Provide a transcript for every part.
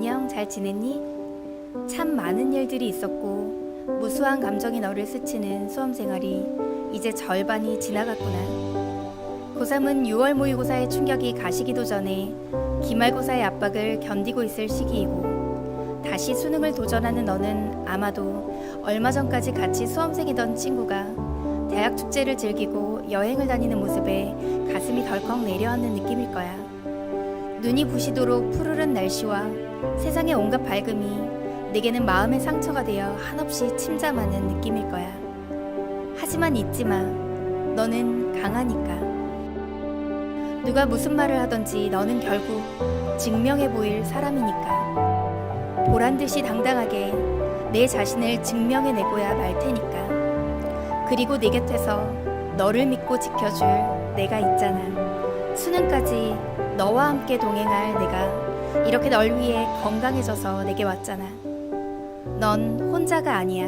잘 지냈니? 참 많은 일들이 있었고 무수한 감정이 너를 스치는 수험 생활이 이제 절반이 지나갔구나. 고3은 6월 모의고사의 충격이 가시기도 전에 기말고사의 압박을 견디고 있을 시기이고 다시 수능을 도전하는 너는 아마도 얼마 전까지 같이 수험생이던 친구가 대학 축제를 즐기고 여행을 다니는 모습에 가슴이 덜컥 내려앉는 느낌일 거야. 눈이 부시도록 푸르른 날씨와 세상의 온갖 밝음이 내게는 마음의 상처가 되어 한없이 침잠하는 느낌일 거야. 하지만 잊지 마. 너는 강하니까. 누가 무슨 말을 하던지 너는 결국 증명해 보일 사람이니까. 보란 듯이 당당하게 내 자신을 증명해 내고야 말 테니까. 그리고 내 곁에서 너를 믿고 지켜줄 내가 있잖아. 수능까지 너와 함께 동행할 내가 이렇게 널 위해 건강해져서 내게 왔잖아. 넌 혼자가 아니야.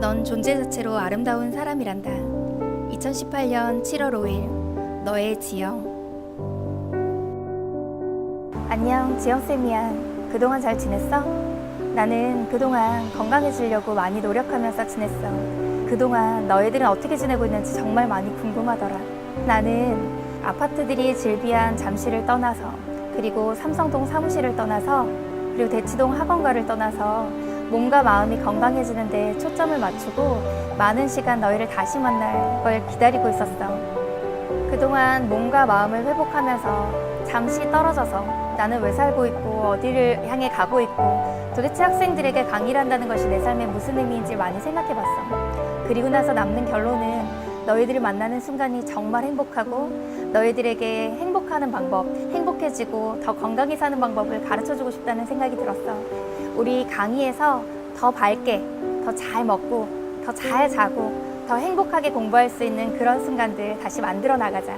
넌 존재 자체로 아름다운 사람이란다. 2018년 7월 5일 너의 지영. 안녕, 지영쌤이야. 그동안 잘 지냈어? 나는 그동안 건강해지려고 많이 노력하면서 지냈어. 그동안 너희들은 어떻게 지내고 있는지 정말 많이 궁금하더라. 나는 아파트들이 즐비한 잠실을 떠나서 그리고 삼성동 사무실을 떠나서 그리고 대치동 학원가를 떠나서 몸과 마음이 건강해지는 데 초점을 맞추고 많은 시간 너희를 다시 만날 걸 기다리고 있었어. 그동안 몸과 마음을 회복하면서 잠시 떨어져서 나는 왜 살고 있고 어디를 향해 가고 있고 도대체 학생들에게 강의를 한다는 것이 내 삶에 무슨 의미인지 많이 생각해 봤어. 그리고 나서 남는 결론은 너희들을 만나는 순간이 정말 행복하고 너희들에게 행복하는 방법, 행복해지고 더 건강히 사는 방법을 가르쳐 주고 싶다는 생각이 들었어. 우리 강의에서 더 밝게, 더 잘 먹고, 더 잘 자고, 더 행복하게 공부할 수 있는 그런 순간들 다시 만들어 나가자.